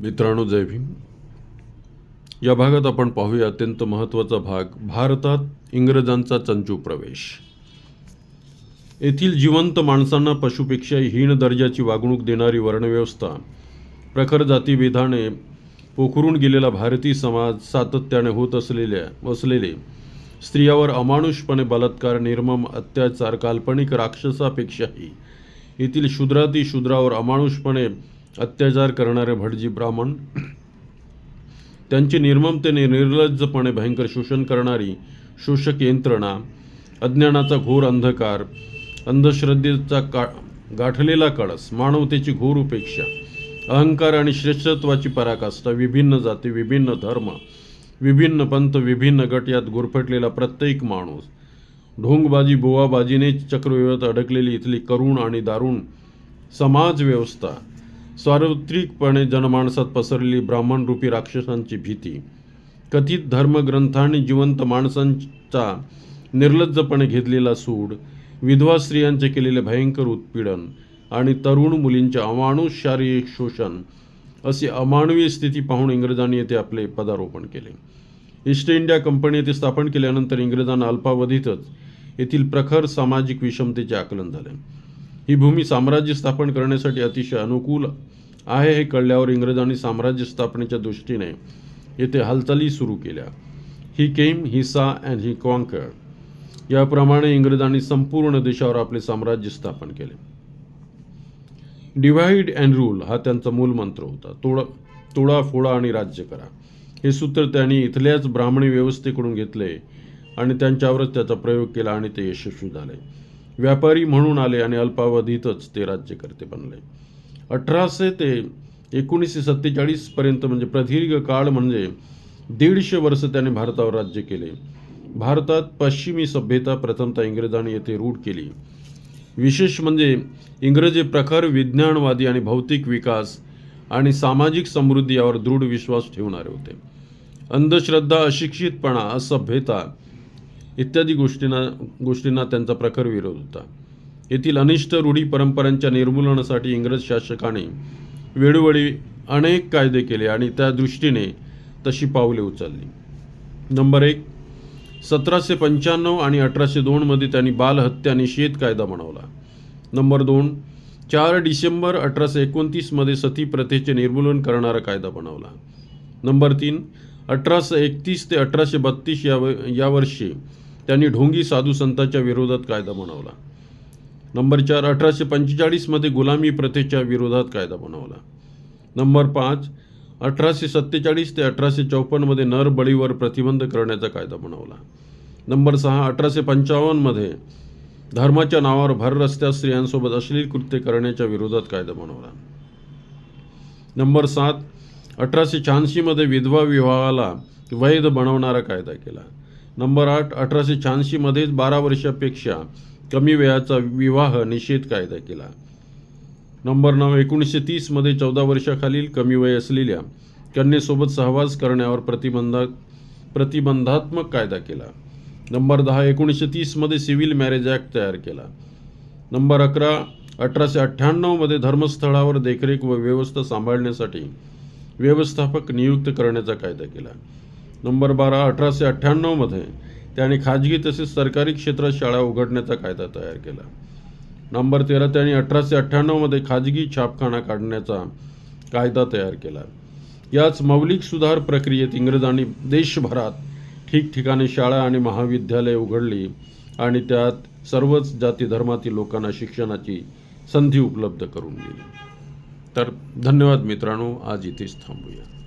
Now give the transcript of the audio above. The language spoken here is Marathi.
मित्रांनो जय भीम. या भागात आपण पाहूया अत्यंत महत्त्वाचा भाग भारतात इंग्रजांचा चंचू प्रवेश. येथील जिवंत माणसांना पशुपेक्षा हीन दर्जाची वागणूक देणारी वर्णव्यवस्था प्रखर जातीभेदाने पोखरून गेलेला भारतीय समाज सातत्याने होत असलेल्या वसलेले स्त्रियावर अमानुषपणे बलात्कार निर्मम अत्याचार काल्पनिक राक्षसापेक्षाही येथील शूद्राती शूद्रावर अमानुषपणे अत्याचार करणारे भटजी ब्राह्मण त्यांची निर्ममतेने निर्लज्जपणे भयंकर शोषण करणारी शोषक यंत्रणा अज्ञानाचा घोर अंधकार अंधश्रद्धेचा का गाठलेला कळस मानवतेची घोर उपेक्षा अहंकार आणि श्रेष्ठत्वाची पराकाष्ठा विभिन्न जाती विभिन्न धर्म विभिन्न पंथ विभिन्न गट यात गुरफटलेला प्रत्येक माणूस ढोंगबाजी बोवाबाजीने चक्रव्यूहात अडकलेली इथली करुण आणि दारुण समाज व्यवस्था सार्वत्रिकपणे जनमानसात पसरलेली ब्राह्मणरूपी राक्षसांची भीती. कथित धर्मग्रंथांनी जिवंत माणसांचा निर्लज्जपणे घेतलेला सूड विधवा स्त्रियांचे केलेले भयंकर उत्पीडन आणि तरुण मुलींचे अमानुष शारीरिक शोषण अशी अमानवीय स्थिती पाहून इंग्रजांनी येथे आपले पदारोपण केले. ईस्ट इंडिया कंपनी येथे स्थापन केल्यानंतर इंग्रजांना अल्पावधीतच येथील प्रखर सामाजिक विषमतेचे आकलन झाले. ही भूमी साम्राज्य स्थापन करण्यासाठी अतिशय अनुकूल आहे हे कळल्यावर इंग्रजांनी साम्राज्य स्थापनेच्या दृष्टीने येथे हालचाली सुरू केल्या. ही केम ही सा अँड ही कॉन्कर याप्रमाणे इंग्रजांनी संपूर्ण देशावर आपले साम्राज्य स्थापन केले. डिव्हाइड अँड रूल हा त्यांचा मूल मंत्र होता. तोडा तोडा फोडा आणि राज्य करा. हे सूत्र त्यांनी इथल्याच ब्राह्मणी व्यवस्थेकडून घेतले आणि त्यांच्यावरच त्याचा प्रयोग केला आणि ते यशस्वी झाले. व्यापारी म्हणून आले आणि अल्पावधीतच ते राज्यकर्ते बनले. अठराशे ते एकोणीसशे सत्तेचाळीसपर्यंत म्हणजे प्रदीर्घ काळ म्हणजे दीडशे वर्ष त्याने भारतावर राज्य केले. भारतात पश्चिमी सभ्यता प्रथमतः इंग्रजांनी येथे रूढ केली. विशेष म्हणजे इंग्रजी प्रखर विज्ञानवादी आणि भौतिक विकास आणि सामाजिक समृद्धी यावर दृढ विश्वास ठेवणारे होते. अंधश्रद्धा अशिक्षितपणा असभ्यता इत्यादी गोष्टींना गोष्टींना त्यांचा प्रखर विरोध होता. येथील अनिष्ट रूढी परंपरांच्या निर्मूलनासाठी इंग्रज शासकाने वेळोवेळी अनेक कायदे केले आणि त्या दृष्टीने तशी पावले उचलली. नंबर एक सतराशे पंच्याण्णव आणि अठराशे दोनमध्ये त्यांनी बालहत्या निषेध कायदा बनवला. नंबर दोन चार डिसेंबर अठराशे एकोणतीसमध्ये सती प्रथेचे निर्मूलन करणारा कायदा बनवला. नंबर तीन अठराशे एकतीस ते अठराशे बत्तीस या व या वर्षी त्यांनी ढोंगी साधू संतांच्या विरोधात कायदा बनवला. नंबर चार अठराशे पंचेचाळीसमध्ये गुलामी प्रथेच्या विरोधात कायदा बनवला. नंबर पाच अठराशे सत्तेचाळीस ते अठराशे चौपन्नमध्ये नरबळीवर प्रतिबंध करण्याचा कायदा बनवला. नंबर सहा अठराशे पंचावन्नमध्ये धर्माच्या नावावर भर रस्त्यात स्त्रियांसोबत अश्लील कृत्य करण्याच्या विरोधात कायदा बनवला. नंबर सात अठराशे शहाऐंशीमध्ये विधवा विवाहाला वैध बनवणारा कायदा केला. नंबर आठ अठराशे शहाऐंशीमध्येच बारा वर्षापेक्षा कमी वयाचा विवाह निषेध कायदा केला. नंबर नऊ एकोणीसशे तीसमध्ये चौदा वर्षाखालील कमी वय असलेल्या कन्येसोबत सहवास करण्यावर प्रतिबंधा प्रतिबंधात्मक कायदा केला. नंबर दहा एकोणीसशे तीसमध्ये सिव्हिल मॅरेज ॲक्ट तयार केला. नंबर अकरा अठराशे अठ्ठ्याण्णवमध्ये धर्मस्थळावर देखरेख व व्यवस्था सांभाळण्यासाठी व्यवस्थापक नियुक्त करण्याचा कायदा केला. नंबर बारा अठराशे अठ्ठ्याण्णवमध्ये त्याने खाजगी तसेच सरकारी क्षेत्रात शाळा उघडण्याचा कायदा तयार केला. नंबर तेरा त्यांनी अठराशे अठ्ठ्याण्णवमध्ये खाजगी छापखाना काढण्याचा कायदा तयार केला. याच मौलिक सुधार प्रक्रियेत इंग्रजांनी देशभरात ठिकठिकाणी शाळा आणि महाविद्यालये उघडली आणि त्यात सर्वच जाती धर्मातील लोकांना शिक्षणाची संधी उपलब्ध करून दिली. तर धन्यवाद मित्रांनो आज इथेच थांबूया.